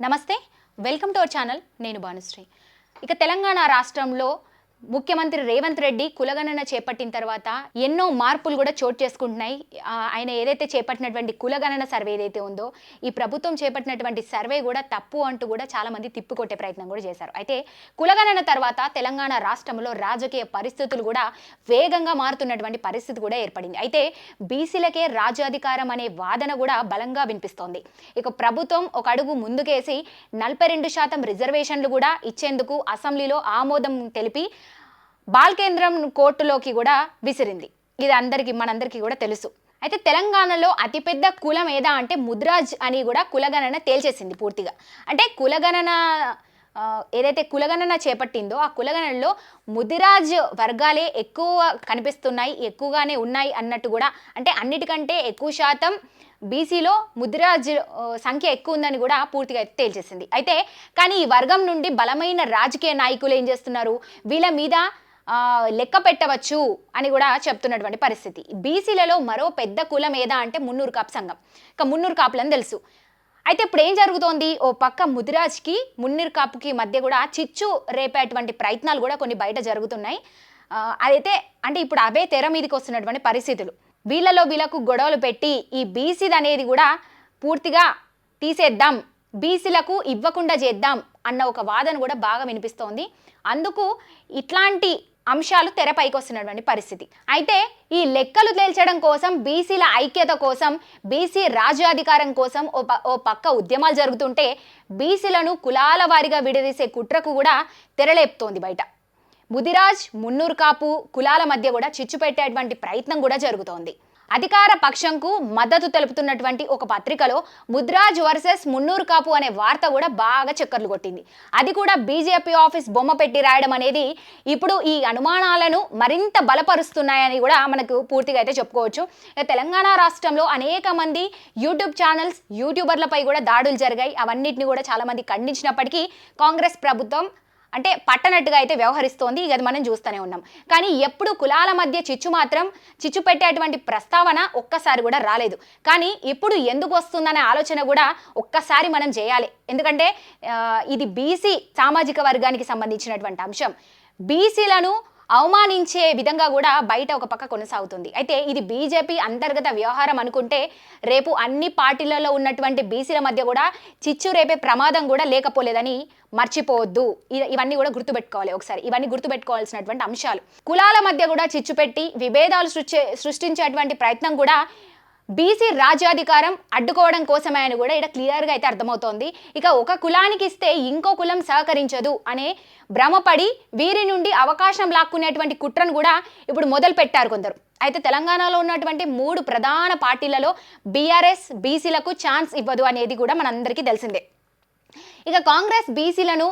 నమస్తే welcome to our channel నేను భానుశ్రీ. ఇక తెలంగాణ రాష్ట్రంలో ముఖ్యమంత్రి రేవంత్ రెడ్డి కులగణన చేపట్టిన తర్వాత ఎన్నో మార్పులు కూడా చోటు చేసుకుంటున్నాయి. ఆయన ఏదైతే చేపట్టినటువంటి కులగణన సర్వే ఏదైతే ఉందో ఈ ప్రభుత్వం చేపట్టినటువంటి సర్వే కూడా తప్పు అంటూ కూడా చాలా మంది తిప్పికొట్టే ప్రయత్నం కూడా చేశారు. అయితే కులగణన తర్వాత తెలంగాణ రాష్ట్రంలో రాజకీయ పరిస్థితులు కూడా వేగంగా మారుతున్నటువంటి పరిస్థితి కూడా ఏర్పడింది. అయితే బీసీలకే రాజ్యాధికారం అనే వాదన కూడా బలంగా వినిపిస్తోంది. ఇక ప్రభుత్వం ఒక అడుగు ముందుకేసి నలభై రెండు శాతం రిజర్వేషన్లు కూడా ఇచ్చేందుకు అసెంబ్లీలో ఆమోదం తెలిపి బాల్ కేంద్రం కోర్టులోకి కూడా విసిరింది. ఇది అందరికీ మనందరికీ కూడా తెలుసు. అయితే తెలంగాణలో అతిపెద్ద కులం ఏదా అంటే ముద్రాజ్ అని కూడా కులగణన తేల్చేసింది పూర్తిగా. అంటే కులగణన ఏదైతే కులగణన చేపట్టిందో ఆ కులగణనలో ముదిరాజ్ వర్గాలే ఎక్కువ కనిపిస్తున్నాయి ఎక్కువగానే ఉన్నాయి అన్నట్టు కూడా అంటే అన్నిటికంటే ఎక్కువ శాతం బీసీలో ముదిరాజ్ సంఖ్య ఎక్కువ ఉందని కూడా పూర్తిగా తేల్చేసింది. అయితే కానీ ఈ వర్గం నుండి బలమైన రాజకీయ నాయకులు ఏం చేస్తున్నారు? వీళ్ళ మీద లెక్క పెట్టవచ్చు అని కూడా చెప్తున్నటువంటి పరిస్థితి. బీసీలలో మరో పెద్ద కులం ఏదా అంటే మున్నూరు కాపు సంఘం. ఇక మున్నూరు కాపులని తెలుసు. అయితే ఇప్పుడు ఏం జరుగుతోంది? ఓ పక్క ముదిరాజ్కి మున్నీర్ కాపుకి మధ్య కూడా చిచ్చు రేపేటువంటి ప్రయత్నాలు కూడా కొన్ని బయట జరుగుతున్నాయి. అదైతే అంటే ఇప్పుడు అవే తెర మీదకి వస్తున్నటువంటి పరిస్థితులు. వీళ్ళలో వీళ్ళకు గొడవలు పెట్టి ఈ బీసీది అనేది కూడా పూర్తిగా తీసేద్దాం బీసీలకు ఇవ్వకుండా చేద్దాం అన్న ఒక వాదన కూడా బాగా వినిపిస్తోంది. అందుకు ఇట్లాంటి అంశాలు తెరపైకి వస్తున్నటువంటి పరిస్థితి. అయితే ఈ లెక్కలు తేల్చడం కోసం బీసీల ఐక్యత కోసం బీసీ రాజ్యాధికారం కోసం ఓ ప- ఓ పక్క ఉద్యమాలు జరుగుతుంటే బీసీలను కులాల వారిగా విడదీసే కుట్రకు కూడా తెరలేపుతోంది బయట. ముదిరాజ్ మున్నూరు కాపు కులాల మధ్య కూడా చిచ్చు పెట్టేటువంటి ప్రయత్నం కూడా జరుగుతోంది. అధికార పక్షంకు మద్దతు తెలుపుతున్నటువంటి ఒక పత్రికలో ముద్రాజ్ వర్సెస్ మున్నూరు కాపు అనే వార్త కూడా బాగా చక్కర్లు కొట్టింది. అది కూడా బీజేపీ ఆఫీస్ బొమ్మ పెట్టి రాయడం అనేది ఇప్పుడు ఈ అనుమానాలను మరింత బలపరుస్తున్నాయని కూడా మనకు పూర్తిగా అయితే చెప్పుకోవచ్చు. తెలంగాణ రాష్ట్రంలో అనేక మంది యూట్యూబ్ ఛానల్స్ యూట్యూబర్లపై కూడా దాడులు జరిగాయి. అవన్నిటిని కూడా చాలామంది ఖండించినప్పటికీ కాంగ్రెస్ ప్రభుత్వం అంటే పట్టనట్టుగా అయితే వ్యవహరిస్తోంది. ఇక అది మనం చూస్తూనే ఉన్నాం. కానీ ఎప్పుడు కులాల మధ్య చిచ్చు మాత్రం చిచ్చు పెట్టేటువంటి ప్రస్తావన ఒక్కసారి కూడా రాలేదు. కానీ ఇప్పుడు ఎందుకు వస్తుందనే ఆలోచన కూడా ఒక్కసారి మనం చేయాలి. ఎందుకంటే ఇది బీసీ సామాజిక వర్గానికి సంబంధించినటువంటి అంశం. బీసీలను అవమానించే విధంగా కూడా బయట ఒక పక్క కొనసాగుతుంది. అయితే ఇది బీజేపీ అంతర్గత వ్యవహారం అనుకుంటే రేపు అన్ని పార్టీలలో ఉన్నటువంటి బీసీల మధ్య కూడా చిచ్చు రేపే ప్రమాదం కూడా లేకపోలేదని మర్చిపోవద్దు. ఇ- ఇవన్నీ కూడా గుర్తుపెట్టుకోవాలి ఒకసారి. ఇవన్నీ గుర్తుపెట్టుకోవాల్సినటువంటి అంశాలు. కులాల మధ్య కూడా చిచ్చు పెట్టి విభేదాలు సృష్టి సృష్టించేటువంటి ప్రయత్నం కూడా బీసీ రాజ్యాధికారం అడ్డుకోవడం కోసమే అని కూడా ఇక్కడ క్లియర్గా అయితే అర్థమవుతోంది. ఇక ఒక కులానికి ఇస్తే ఇంకో కులం సహకరించదు అనే భ్రమపడి వీరి నుండి అవకాశం లాక్కునేటువంటి కుట్రను కూడా ఇప్పుడు మొదలు పెట్టారు కొందరు. అయితే తెలంగాణలో ఉన్నటువంటి మూడు ప్రధాన పార్టీలలో బీఆర్ఎస్ బీసీలకు ఛాన్స్ ఇవ్వదు అనేది కూడా మనందరికీ తెలిసిందే. ఇక కాంగ్రెస్ బీసీలను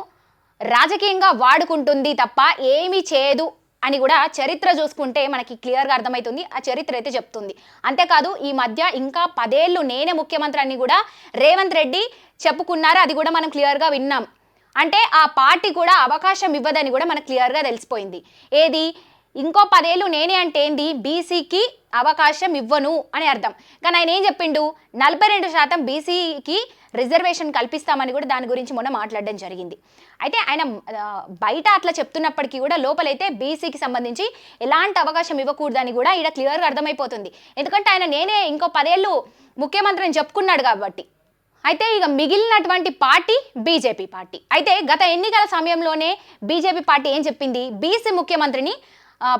రాజకీయంగా వాడుకుంటుంది తప్ప ఏమీ చేయదు అని కూడా చరిత్ర చూసుకుంటే మనకి క్లియర్గా అర్థమవుతుంది ఆ చరిత్ర అయితే చెప్తుంది. అంతేకాదు ఈ మధ్య ఇంకా పదేళ్ళు నేనే ముఖ్యమంత్రి అని కూడా రేవంత్ రెడ్డి చెప్పుకున్నారు? అది కూడా మనం క్లియర్గా విన్నాం. అంటే ఆ పార్టీ కూడా అవకాశం ఇవ్వదని కూడా మనకు క్లియర్గా తెలిసిపోయింది. ఏది? ఇంకో పదేళ్ళు నేనే అంటే ఏంది? బీసీకి అవకాశం ఇవ్వను అని అర్థం. కానీ ఆయన ఏం చెప్పిండు? నలభై రెండు శాతం బీసీకి రిజర్వేషన్ కల్పిస్తామని కూడా దాని గురించి మొన్న మాట్లాడడం జరిగింది. అయితే ఆయన బయట అట్లా చెప్తున్నప్పటికీ కూడా లోపలైతే బీసీకి సంబంధించి ఎలాంటి అవకాశం ఇవ్వకూడదని కూడా ఇక్కడ క్లియర్గా అర్థమైపోతుంది. ఎందుకంటే ఆయన నేనే ఇంకో పదేళ్ళు ముఖ్యమంత్రి అని చెప్పుకున్నాడు కాబట్టి. అయితే ఇక మిగిలినటువంటి పార్టీ బీజేపీ పార్టీ. అయితే గత ఎన్నికల సమయంలోనే బీజేపీ పార్టీ ఏం చెప్పింది? బీసీ ముఖ్యమంత్రిని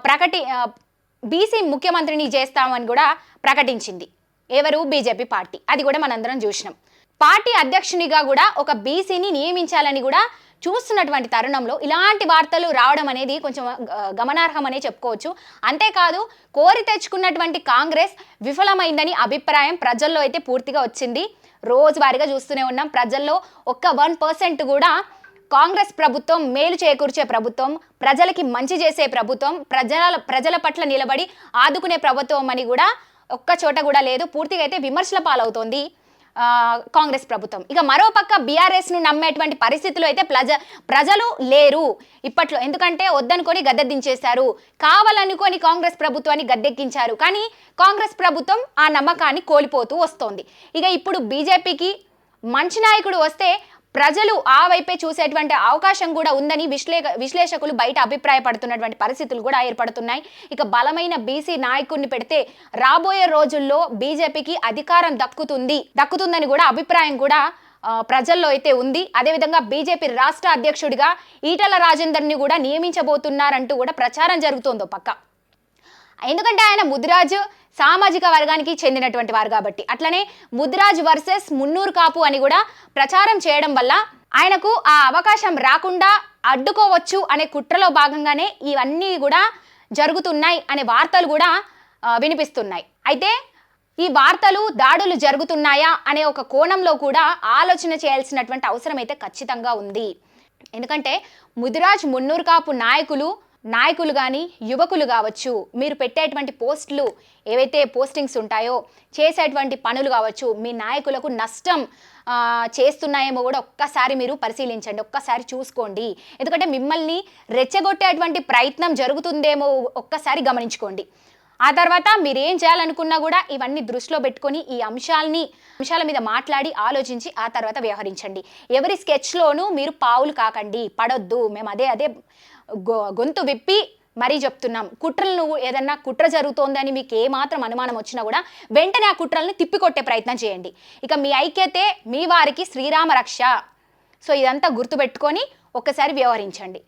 ప్రకటి బీసీ ముఖ్యమంత్రిని చేస్తామని కూడా ప్రకటించింది. ఎవరు? బీజేపీ పార్టీ. అది కూడా మనందరం చూసినాం. పార్టీ అధ్యక్షునిగా కూడా ఒక బీసీని నియమించాలని కూడా చూస్తున్నటువంటి తరుణంలో ఇలాంటి వార్తలు రావడం అనేది కొంచెం గమనార్హమనే చెప్పుకోవచ్చు. అంతేకాదు కోరి తెచ్చుకున్నటువంటి కాంగ్రెస్ విఫలమైందని అభిప్రాయం ప్రజల్లో అయితే పూర్తిగా వచ్చింది. రోజువారీగా చూస్తూనే ఉన్నాం. ప్రజల్లో ఒక్క వన్ పర్సెంట్ కూడా కాంగ్రెస్ ప్రభుత్వం మేలు చేకూర్చే ప్రభుత్వం ప్రజలకి మంచి చేసే ప్రభుత్వం ప్రజల ప్రజల పట్ల నిలబడి ఆదుకునే ప్రభుత్వం అని కూడా ఒక్క చోట కూడా లేదు. పూర్తిగా అయితే విమర్శల పాలవుతోంది కాంగ్రెస్ ప్రభుత్వం. ఇక మరోపక్క బీఆర్ఎస్ను నమ్మేటువంటి పరిస్థితులు అయితే ప్రజ ప్రజలు లేరు ఇప్పట్లో. ఎందుకంటే వద్దనుకొని గద్దె దించేశారు కావాలనుకొని కాంగ్రెస్ ప్రభుత్వాన్ని గద్దెక్కించారు. కానీ కాంగ్రెస్ ప్రభుత్వం ఆ నమ్మకాన్ని కోల్పోతూ వస్తోంది. ఇక ఇప్పుడు బీజేపీకి మంచి నాయకుడు వస్తే ప్రజలు ఆ వైపే చూసేటువంటి అవకాశం కూడా ఉందని విశ్లే విశ్లేషకులు బయట అభిప్రాయపడుతున్నటువంటి పరిస్థితులు కూడా ఏర్పడుతున్నాయి. ఇక బలమైన బీసీ నాయకుడిని పెడితే రాబోయే రోజుల్లో బీజేపీకి అధికారం దక్కుతుంది దక్కుతుందని కూడా అభిప్రాయం కూడా ప్రజల్లో అయితే ఉంది. అదేవిధంగా బీజేపీ రాష్ట్ర అధ్యక్షుడిగా ఈటల రాజేందర్ని కూడా నియమించబోతున్నారంటూ కూడా ప్రచారం జరుగుతోందో పక్క. ఎందుకంటే ఆయన ముదిరాజు సామాజిక వర్గానికి చెందినటువంటి వారు కాబట్టి. అట్లనే ముదిరాజ్ వర్సెస్ మున్నూరు కాపు అని కూడా ప్రచారం చేయడం వల్ల ఆయనకు ఆ అవకాశం రాకుండా అడ్డుకోవచ్చు అనే కుట్రలో భాగంగానే ఇవన్నీ కూడా జరుగుతున్నాయి అనే వార్తలు కూడా వినిపిస్తున్నాయి. అయితే ఈ వార్తలు దాడులు జరుగుతున్నాయా అనే ఒక కోణంలో కూడా ఆలోచన చేయాల్సినటువంటి అవసరం అయితే ఖచ్చితంగా ఉంది. ఎందుకంటే ముదిరాజ్ మున్నూరు కాపు నాయకులు నాయకులు కానీ యువకులు కావచ్చు మీరు పెట్టేటువంటి పోస్టులు ఏవైతే పోస్టింగ్స్ ఉంటాయో చేసేటువంటి పనులు కావచ్చు మీ నాయకులకు నష్టం చేస్తున్నాయేమో కూడా ఒక్కసారి మీరు పరిశీలించండి ఒక్కసారి చూసుకోండి. ఎందుకంటే మిమ్మల్ని రెచ్చగొట్టేటువంటి ప్రయత్నం జరుగుతుందేమో ఒక్కసారి గమనించుకోండి. ఆ తర్వాత మీరు ఏం చేయాలనుకున్నా కూడా ఇవన్నీ దృష్టిలో పెట్టుకొని ఈ అంశాలని అంశాల మీద మాట్లాడి ఆలోచించి ఆ తర్వాత వ్యవహరించండి. ఎవరి స్కెచ్లోనూ మీరు పావులు కాకండి పడొద్దు మేము అదే అదే గొంతు విప్పి మరీ చెప్తున్నాం. కుట్రలు నువ్వు ఏదన్నా కుట్ర జరుగుతోందని మీకు ఏమాత్రం అనుమానం వచ్చినా కూడా వెంటనే ఆ కుట్రల్ని తిప్పికొట్టే ప్రయత్నం చేయండి. ఇక మీ ఐక్యతే మీ వారికి శ్రీరామ రక్ష. సో ఇదంతా గుర్తుపెట్టుకొని ఒక్కసారి వ్యవహరించండి.